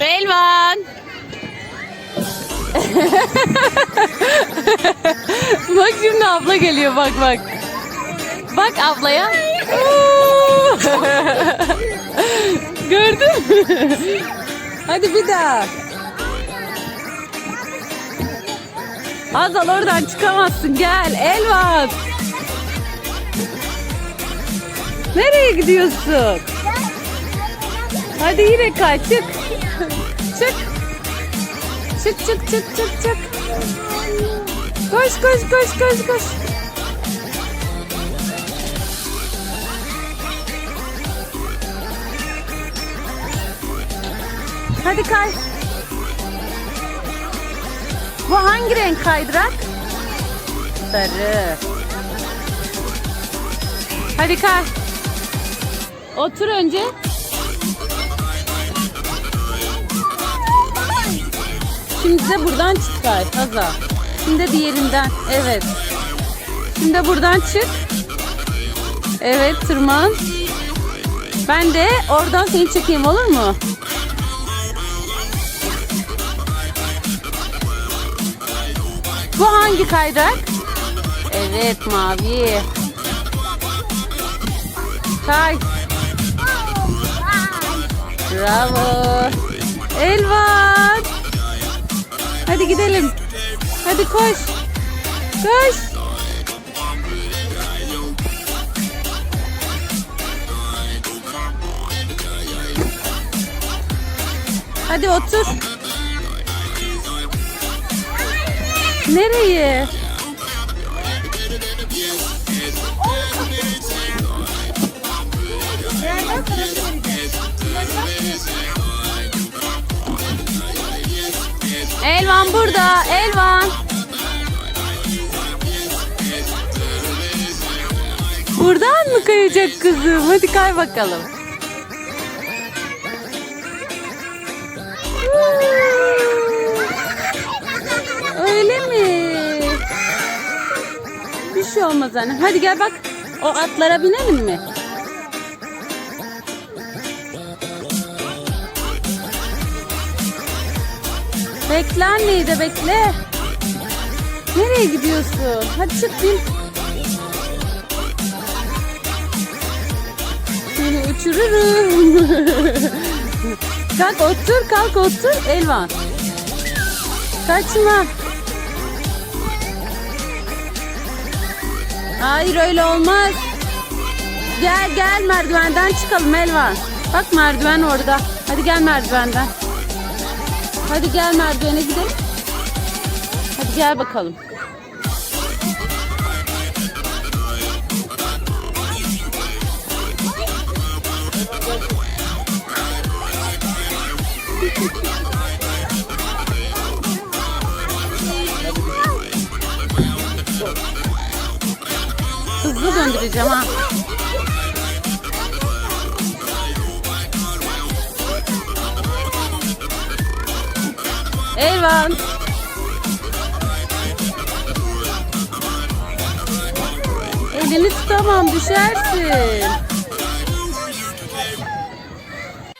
Elvan. bak şimdi abla geliyor bak bak. Bak ablaya. Gördün mü? Hadi bir daha. Azal oradan çıkamazsın. Gel Elvan. Nereye gidiyorsun? Hadi yine kay çık. Çık. Çık çık çık çık çık. Koş koş koş koş koş. Hadi kay. Bu hangi renk kaydırak? Sarı. Hadi kay. Otur önce. Şimdi de buradan çık kay Hazal. Şimdi de diğerinden. Evet. Şimdi buradan çık. Evet tırman. Ben de oradan seni çekeyim olur mu? Bu hangi kaydırak? Evet mavi. Kay. Bravo. Elvan. Hadi gidelim. Hadi koş. Koş. Hadi otur. Nereye? Elvan burada. Elvan. Buradan mı kayacak kızım? Hadi kay bakalım. Öyle mi? Bir şey olmaz anne. Hadi gel bak. O atlara binelim mi? Bekle anneyi de bekle. Nereye gidiyorsun? Hadi çık bin. Seni uçururum. kalk otur kalk otur Elvan. Kaçma. Hayır öyle olmaz. Gel gel merdivenden çıkalım Elvan. Bak merdiven orada. Hadi gel merdivenden. Hadi gel merdivene gidelim. Hadi gel bakalım. Hızlı döndüreceğim ha. Elvan. Elini tutamam düşersin.